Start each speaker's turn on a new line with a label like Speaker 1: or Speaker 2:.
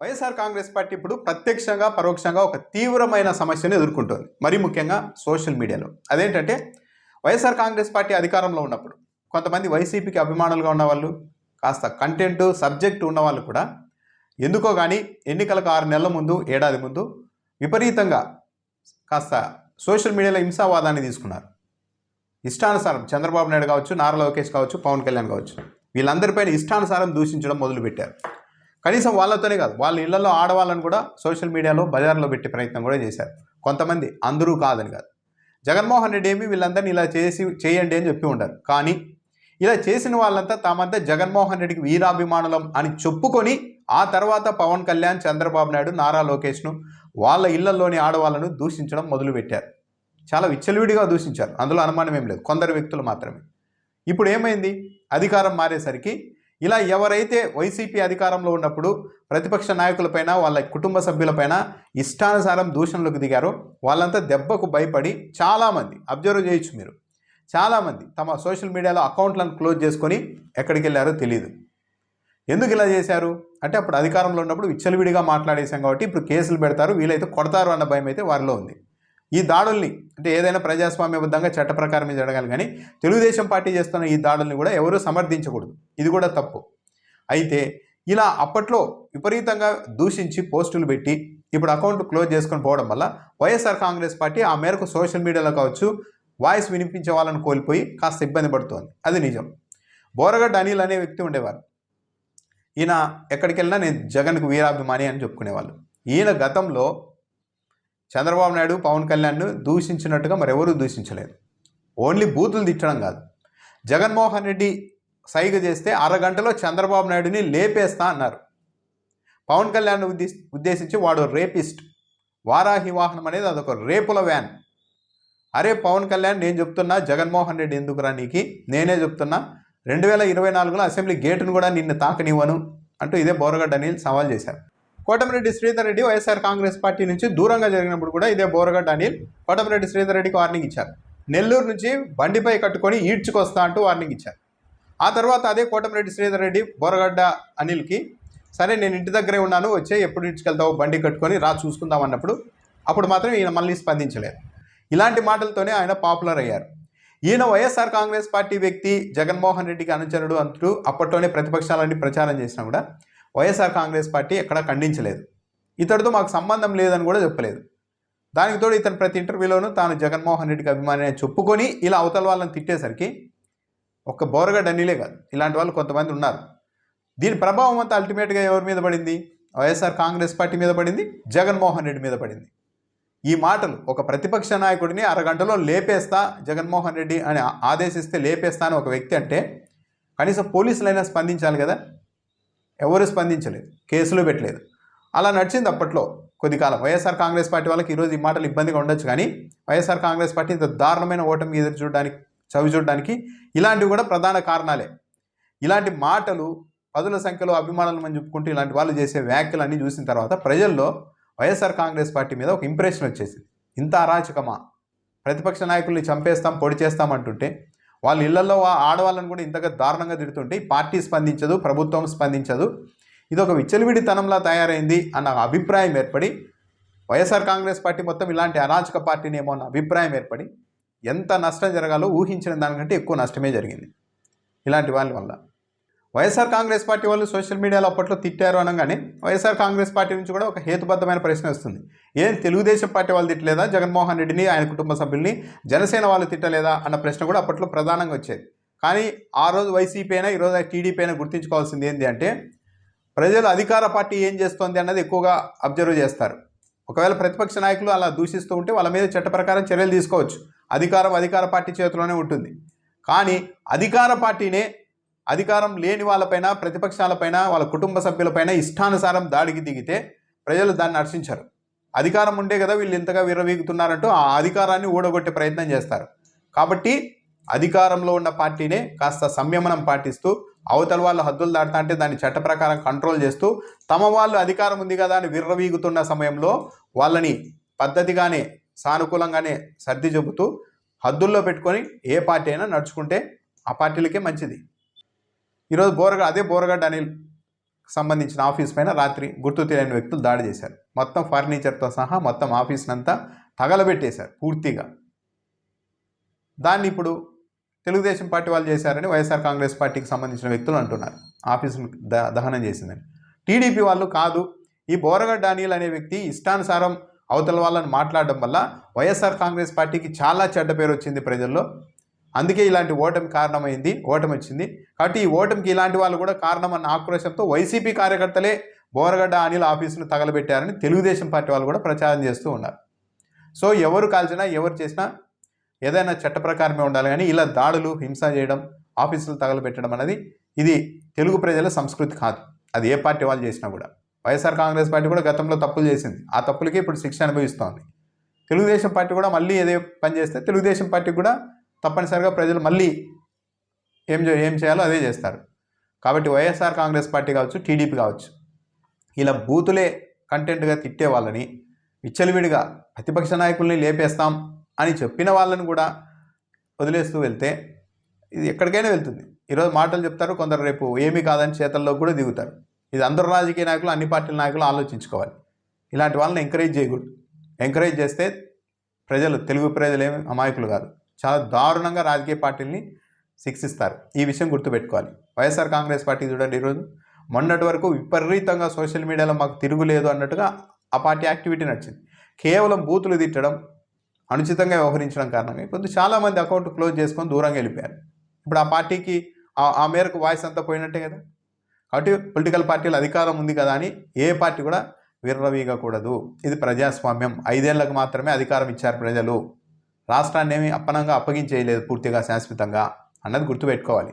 Speaker 1: YSR Congress party ఇప్పుడు ప్రత్యక్షంగా పరోక్షంగా ఒక తీవ్రమైన సమస్యను ఎదుర్కొంటుంది. మరీ ముఖ్యంగా సోషల్ మీడియాలో. అదేంటంటే వైఎస్ఆర్ కాంగ్రెస్ పార్టీ అధికారంలో ఉన్నప్పుడు కొంతమంది వైసీపీకి అభిమానులుగా ఉన్నవాళ్ళు కాస్త కంటెంట్ సబ్జెక్ట్ ఉన్న వాళ్ళు కూడా ఎందుకో కానీ ఎన్నికలకు ఆరు నెలల ముందు ఏడాది ముందు విపరీతంగా కాస్త సోషల్ మీడియాలో హింసావాదాన్ని తీసుకున్నారు. ఇష్టానుసారం చంద్రబాబు నాయుడు కావచ్చు నారా లోకేష్ కావచ్చు పవన్ కళ్యాణ్ కావచ్చు వీళ్ళందరిపైన ఇష్టానుసారం దూషించడం మొదలుపెట్టారు. కనీసం వాళ్ళతోనే కాదు వాళ్ళ ఇళ్ళలో ఆడవాళ్ళని కూడా సోషల్ మీడియాలో బజార్లో పెట్టే ప్రయత్నం కూడా చేశారు. కొంతమంది అందరూ కాదని కాదు. జగన్మోహన్ రెడ్డి ఏమి వీళ్ళందరినీ ఇలా చేసి చేయండి అని చెప్పి ఉంటారు కానీ ఇలా చేసిన వాళ్ళంతా తామంతా జగన్మోహన్ రెడ్డికి వీరాభిమానులం అని చెప్పుకొని ఆ తర్వాత పవన్ కళ్యాణ్ చంద్రబాబు నాయుడు నారా లోకేష్ను వాళ్ళ ఇళ్ళలోని ఆడవాళ్ళను దూషించడం మొదలుపెట్టారు. చాలా విచ్చలవిడిగా దూషించారు. అందులో అనుమానం ఏం లేదు. కొందరు వ్యక్తులు మాత్రమే. ఇప్పుడు ఏమైంది? అధికారం మారేసరికి ఇలా ఎవరైతే వైసీపీ అధికారంలో ఉన్నప్పుడు ప్రతిపక్ష నాయకులపైన వాళ్ళ కుటుంబ సభ్యులపైన ఇష్టానుసారం దూషణలకు దిగారో వాళ్ళంతా దెబ్బకు భయపడి చాలామంది అబ్జర్వ్ చేయొచ్చు మీరు. చాలామంది తమ సోషల్ మీడియాలో అకౌంట్లను క్లోజ్ చేసుకొని ఎక్కడికి వెళ్ళారో తెలియదు ఎందుకు ఇలా చేశారు? అంటే అప్పుడు అధికారంలో ఉన్నప్పుడు విచ్చలవిడిగా మాట్లాడేశాం కాబట్టి ఇప్పుడు కేసులు పెడతారు వీలైతే కొడతారు అన్న భయం అయితే వారిలో ఉంది. ఈ దాడుల్ని అంటే ఏదైనా ప్రజాస్వామ్యబద్ధంగా చట్ట ప్రకారమే జరగాలి కానీ తెలుగుదేశం పార్టీ చేస్తున్న ఈ దాడుల్ని కూడా ఎవరూ సమర్థించకూడదు. ఇది కూడా తప్పు. అయితే ఇలా అప్పట్లో విపరీతంగా దూషించి పోస్టులు పెట్టి ఇప్పుడు అకౌంట్ క్లోజ్ చేసుకొని పోవడం వల్ల వైఎస్ఆర్ కాంగ్రెస్ పార్టీ ఆ మేరకు సోషల్ మీడియాలో కావచ్చు వాయిస్ వినిపించే వాళ్ళని కోల్పోయి కాస్త ఇబ్బంది పడుతోంది. అది నిజం. బోరగడ్డ అనిల్ అనే వ్యక్తి ఉండేవారు. ఈయన ఎక్కడికి వెళ్ళినా నేను జగన్కు వీరాభిమాని అని చెప్పుకునేవాళ్ళు. ఈయన గతంలో చంద్రబాబు నాయుడు పవన్ కళ్యాణ్ను దూషించినట్టుగా మరెవరూ దూషించలేదు. ఓన్లీ బూతులు తిట్టడం కాదు. జగన్మోహన్ రెడ్డి సైగ చేస్తే అరగంటలో చంద్రబాబు నాయుడుని లేపేస్తా అన్నారు. పవన్ కళ్యాణ్ ఉద్దేశ ఉద్దేశించి వాడు రేపిస్ట్. వారాహి వాహనం అనేది అదొక రేపుల వ్యాన్. అరే పవన్ కళ్యాణ్ నేను చెప్తున్నా జగన్మోహన్ రెడ్డి ఎందుకురా నీకి? నేనే చెప్తున్నా రెండు వేల ఇరవై నాలుగులో అసెంబ్లీ గేటును కూడా నిన్ను తాకనివ్వను అంటూ ఇదే బోరగడ్డ అనిల్ సవాల్ చేశారు. Kotamreddy Sridhar Reddy YSR Congress party నుంచి దూరంగా జరిగినప్పుడు కూడా ఇదే బోరగడ్డ అనిల్ కోటమిరెడ్డి శ్రీధర్ రెడ్డికి వార్నింగ్ ఇచ్చారు. నెల్లూరు నుంచి బండిపై కట్టుకొని ఈడ్చుకొస్తా అంటూ వార్నింగ్ ఇచ్చారు. ఆ తర్వాత అదే కోటమిరెడ్డి శ్రీధర్ రెడ్డి బోరగడ్డ అనిల్కి సరే నేను ఇంటి దగ్గరే ఉన్నాను వచ్చే ఎప్పుడు ఈడ్చుకెళ్తావు బండి కట్టుకొని రా చూసుకుందాం అన్నప్పుడు అప్పుడు మాత్రం ఈయన మళ్ళీ స్పందించలేదు. ఇలాంటి మాటలతోనే ఆయన పాపులర్ అయ్యారు. ఈయన వైఎస్ఆర్ కాంగ్రెస్ పార్టీ వ్యక్తి జగన్మోహన్ రెడ్డికి అనుచరుడు అంటూ అప్పట్లోనే ప్రతిపక్షాలన్నీ ప్రచారం చేసినా కూడా వైఎస్ఆర్ కాంగ్రెస్ పార్టీ ఎక్కడా ఖండించలేదు. ఇతడితో మాకు సంబంధం లేదని కూడా చెప్పలేదు. దానికి తోడు ఇతను ప్రతి ఇంటర్వ్యూలోనూ తాను జగన్మోహన్ రెడ్డికి అభిమాని చెప్పుకొని ఇలా అవతల వాళ్ళని తిట్టేసరికి ఒక్క బోరగడ్డ అనిలే కాదు ఇలాంటి వాళ్ళు కొంతమంది ఉన్నారు. దీని ప్రభావం అంతా అల్టిమేట్గా ఎవరి మీద పడింది? వైఎస్ఆర్ కాంగ్రెస్ పార్టీ మీద పడింది? జగన్మోహన్ రెడ్డి మీద పడింది. ఈ మాటలు ఒక ప్రతిపక్ష నాయకుడిని అరగంటలో లేపేస్తా జగన్మోహన్ రెడ్డి అని ఆదేశిస్తే లేపేస్తా అని ఒక వ్యక్తి అంటే కనీసం పోలీసులైనా స్పందించాలి కదా? ఎవరు స్పందించలేదు కేసులు పెట్టలేదు. అలా నడిచింది అప్పట్లో కొద్ది కాలం. వైఎస్ఆర్ కాంగ్రెస్ పార్టీ వాళ్ళకి ఈరోజు ఈ మాటలు ఇబ్బందిగా ఉండొచ్చు కానీ వైఎస్ఆర్ కాంగ్రెస్ పార్టీ ఇంత దారుణమైన ఓటమి ఎదురు చూడడానికి చవి చూడడానికి ఇలాంటివి కూడా ప్రధాన కారణాలే. ఇలాంటి మాటలు పదుల సంఖ్యలో అభిమానులు అని చెప్పుకుంటూ ఇలాంటి వాళ్ళు చేసే వ్యాఖ్యలన్నీ చూసిన తర్వాత ప్రజల్లో వైఎస్ఆర్ కాంగ్రెస్ పార్టీ మీద ఒక ఇంప్రెషన్ వచ్చేసింది. ఇంత అరాచకమా? ప్రతిపక్ష నాయకుల్ని చంపేస్తాం పొడి చేస్తాం అంటుంటే వాళ్ళ ఇళ్ళలో ఆ ఆడవాళ్ళని కూడా ఇంతగా దారుణంగా తిడుతుంటే పార్టీ స్పందించదు ప్రభుత్వం స్పందించదు. ఇది ఒక విచ్చలవిడితనంలా తయారైంది అన్న అభిప్రాయం ఏర్పడి వైఎస్ఆర్ కాంగ్రెస్ పార్టీ మొత్తం ఇలాంటి అరాచక పార్టీనేమో అన్న అభిప్రాయం ఏర్పడి ఎంత నష్టం జరగాలో ఊహించిన దానికంటే ఎక్కువ నష్టమే జరిగింది. ఇలాంటి వాళ్ళ వల్ల. వైఎస్ఆర్ కాంగ్రెస్ పార్టీ వాళ్ళు సోషల్ మీడియాలో అప్పట్లో తిట్టారు అనగానే వైఎస్ఆర్ కాంగ్రెస్ పార్టీ నుంచి కూడా ఒక హేతుబద్ధమైన ప్రశ్న వస్తుంది. ఏం తెలుగుదేశం పార్టీ వాళ్ళు తిట్టలేదా? జగన్మోహన్ రెడ్డిని ఆయన కుటుంబ సభ్యుల్ని జనసేన వాళ్ళు తిట్టలేదా? అన్న ప్రశ్న కూడా అప్పట్లో ప్రధానంగా వచ్చేది. కానీ ఆ రోజు వైసీపీ అయినా ఈరోజు టీడీపీ అయినా గుర్తించుకోవాల్సింది ఏంటి అంటే ప్రజలు అధికార పార్టీ ఏం చేస్తోంది అన్నది ఎక్కువగా అబ్జర్వ్ చేస్తారు. ఒకవేళ ప్రతిపక్ష నాయకులు అలా దూషిస్తూ ఉంటే వాళ్ళ మీద చట్ట ప్రకారం చర్యలు తీసుకోవచ్చు. అధికారం అధికార పార్టీ చేతిలోనే ఉంటుంది. కానీ అధికార పార్టీనే అధికారం లేని వాళ్ళపైన ప్రతిపక్షాలపైన వాళ్ళ కుటుంబ సభ్యులపైన ఇష్టానుసారం దాడికి దిగితే ప్రజలు దాన్ని హర్షించరు అధికారం ఉండే కదా వీళ్ళు ఇంతగా విర్రవీగుతున్నారంటూ ఆ అధికారాన్ని ఊడగొట్టే ప్రయత్నం చేస్తారు. కాబట్టి అధికారంలో ఉన్న పార్టీనే కాస్త సంయమనం పాటిస్తూ అవతల వాళ్ళు హద్దులు దాటుతా అంటే దాన్ని చట్ట ప్రకారం కంట్రోల్ చేస్తూ తమ వాళ్ళు అధికారం ఉంది కదా అని విర్రవీగుతున్న సమయంలో వాళ్ళని పద్ధతిగానే సానుకూలంగానే సర్ది చెబుతూ హద్దుల్లో పెట్టుకొని ఏ పార్టీ అయినా నడుచుకుంటే ఆ పార్టీలకే మంచిది. ఈరోజు బోరగా అదే బోరగడ్డ అనిల్ సంబంధించిన ఆఫీస్ పైన రాత్రి గుర్తు తెలియని వ్యక్తులు దాడి చేశారు. మొత్తం ఫర్నిచర్తో సహా మొత్తం ఆఫీస్నంతా తగలబెట్టేశారు పూర్తిగా. దాన్ని ఇప్పుడు తెలుగుదేశం పార్టీ వాళ్ళు చేశారని వైఎస్ఆర్ కాంగ్రెస్ పార్టీకి సంబంధించిన వ్యక్తులు అంటున్నారు. ఆఫీసును ద దహనం చేసిందని. టీడీపీ వాళ్ళు కాదు ఈ బోరగడ్డ అనిల్ అనే వ్యక్తి ఇష్టానుసారం అవతల వాళ్ళని మాట్లాడడం వల్ల వైఎస్ఆర్ కాంగ్రెస్ పార్టీకి చాలా చెడ్డ పేరు వచ్చింది ప్రజల్లో. అందుకే ఇలాంటి ఓటమి కారణమైంది ఓటమి వచ్చింది. కాబట్టి ఈ ఓటమికి ఇలాంటి వాళ్ళు కూడా కారణమన్న ఆక్రోశంతో వైసీపీ కార్యకర్తలే బోరగడ్డ అనిల్ ఆఫీసును తగలబెట్టారని తెలుగుదేశం పార్టీ వాళ్ళు కూడా ప్రచారం చేస్తూ ఉన్నారు. సో ఎవరు కాల్చినా ఎవరు చేసినా ఏదైనా చట్ట ప్రకారమే ఉండాలి. కానీ ఇలా దాడులు హింస చేయడం ఆఫీసులు తగలబెట్టడం అనేది ఇది తెలుగు ప్రజల సంస్కృతి కాదు. అది ఏ పార్టీ వాళ్ళు చేసినా కూడా. వైఎస్ఆర్ కాంగ్రెస్ పార్టీ కూడా గతంలో తప్పులు చేసింది. ఆ తప్పులకి ఇప్పుడు శిక్ష అనుభవిస్తోంది. తెలుగుదేశం పార్టీ కూడా మళ్ళీ ఏదే పని చేస్తే తెలుగుదేశం పార్టీకి కూడా తప్పనిసరిగా ప్రజలు మళ్ళీ ఏం ఏం చేయాలో అదే చేస్తారు. కాబట్టి వైఎస్ఆర్ కాంగ్రెస్ పార్టీ కావచ్చు టీడీపీ కావచ్చు ఇలా బూతులే కంటెంట్గా తిట్టే వాళ్ళని విచ్చలవిడిగా ప్రతిపక్ష నాయకుల్ని లేపేస్తాం అని చెప్పిన వాళ్ళని కూడా వదిలేస్తూ వెళ్తే ఇది ఎక్కడికైనా వెళ్తుంది. ఈరోజు మాటలు చెప్తారు కొందరు రేపు ఏమీ కాదని చేతల్లో కూడా దిగుతారు. ఇది అందరు రాజకీయ నాయకులు అన్ని పార్టీల నాయకులు ఆలోచించుకోవాలి. ఇలాంటి వాళ్ళని ఎంకరేజ్ చేయకూడదు. ఎంకరేజ్ చేస్తే ప్రజలు తెలుగు ప్రజలు ఏమి అమాయకులు కాదు. చాలా దారుణంగా రాజకీయ పార్టీల్ని శిక్షిస్తారు. ఈ విషయం గుర్తుపెట్టుకోవాలి. వైఎస్ఆర్ కాంగ్రెస్ పార్టీ చూడండి ఈరోజు. మొన్నటి వరకు విపరీతంగా సోషల్ మీడియాలో మాకు తిరుగులేదు అన్నట్టుగా ఆ పార్టీ యాక్టివిటీ నడిచింది. కేవలం బూతులు తిట్టడం అనుచితంగా వ్యవహరించడం కారణంగా ఇప్పుడు చాలామంది అకౌంట్ క్లోజ్ చేసుకొని దూరంగా వెళ్ళిపోయారు. ఇప్పుడు ఆ పార్టీకి ఆ- ఆ మేరకు వాయిస్ అంతా పోయినట్టే కదా. కాబట్టి పొలిటికల్ పార్టీలు అధికారం ఉంది కదా అని ఏ పార్టీ కూడా విర్రవీగకూడదు. ఇది ప్రజాస్వామ్యం. ఐదేళ్ళకు మాత్రమే అధికారం ఇచ్చారు ప్రజలు. రాష్ట్రాన్ని ఏమి అప్పనంగా అప్పగించేయలేదు పూర్తిగా శాశ్వతంగా అన్నది గుర్తుపెట్టుకోవాలి.